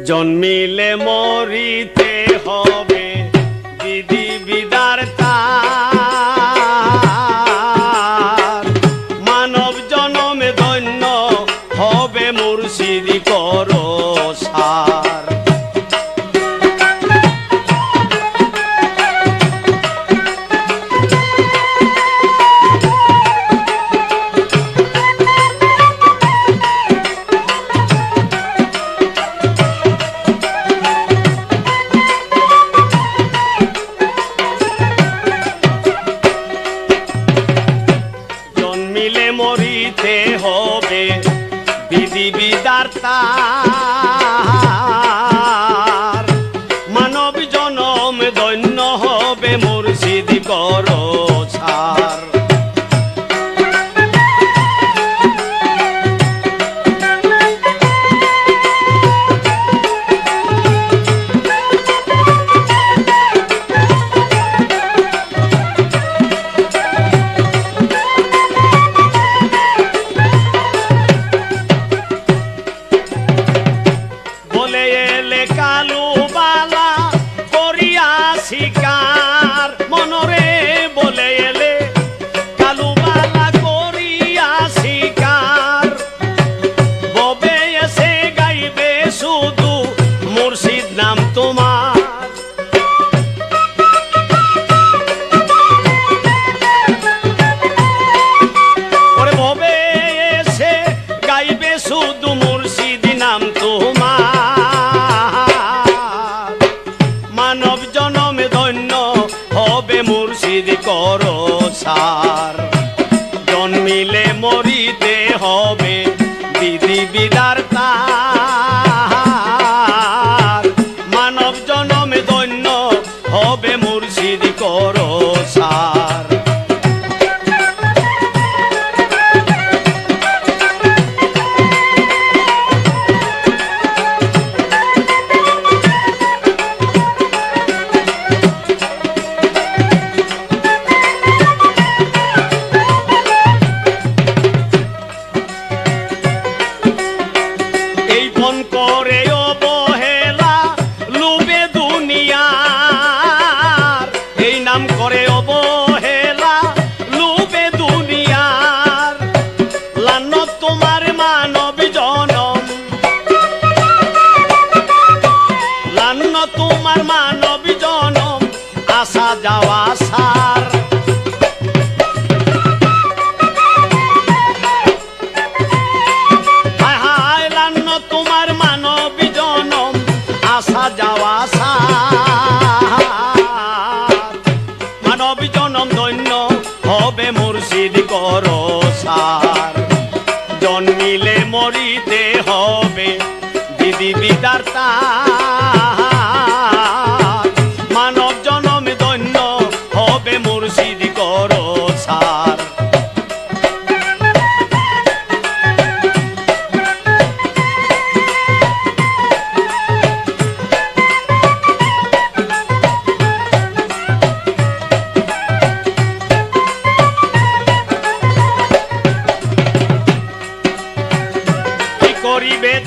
জন্মিলে মরিতে হবে দিদি বিদার মানব জনমে ধন্য হবে মুর্শিদি করো মরিতে হবে। বিধি বিদার্তা শহীদ করো সার। জন্মিলে মরিতে হবে। দিদি বিদার তার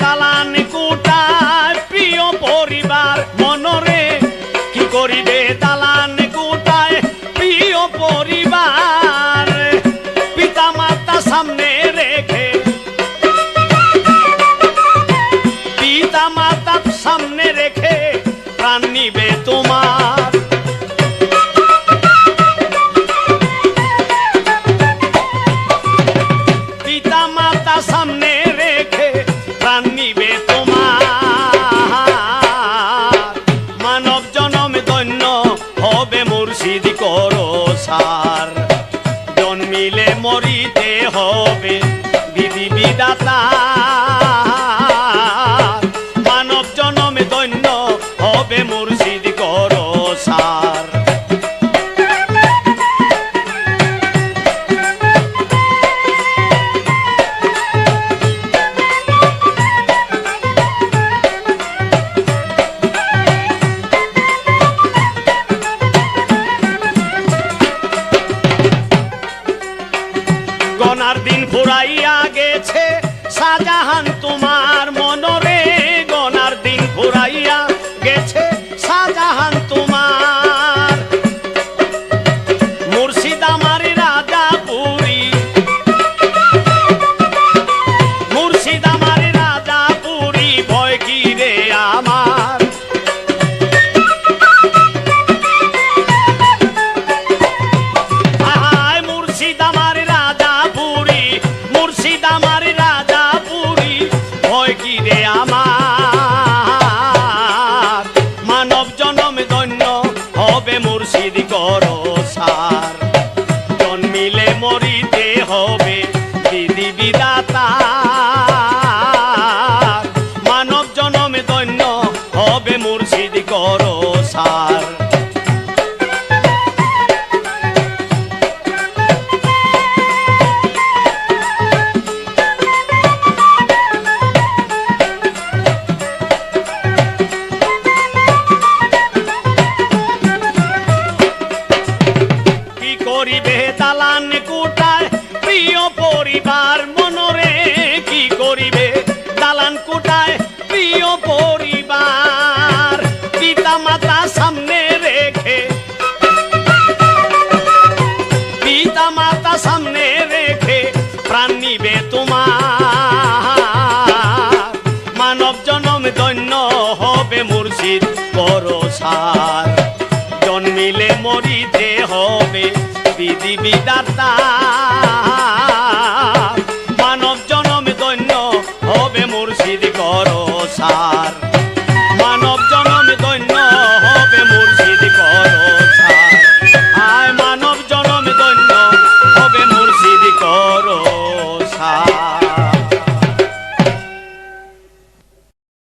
দালান কুটায় প্রিয় পরিবার, মনরে কি করিবে দালান কুটায় প্রিয় পরিবার পিতা মাতা সামনে রেখে। পিতা মাতা সামনে রেখে প্রাণ নিবে তোমার। পিতা মাতা সামনে জানিলে মরিতে হবে। বিধি বিদাতা শাহজাহান তোমার। মুর্শিদ রাজা পুরী রাজা পুরী ভয় কি রে আমার? রাজা পুরী মুর্শিদ রাজা পুরী ভয় কি রে আমার? সামনে রেখে প্রাণ নিবে তোমার। মানব জনম দন্য হবে মুর্শিদ করসার জন্মিলে মরিতে হবে বিধি বিদাতা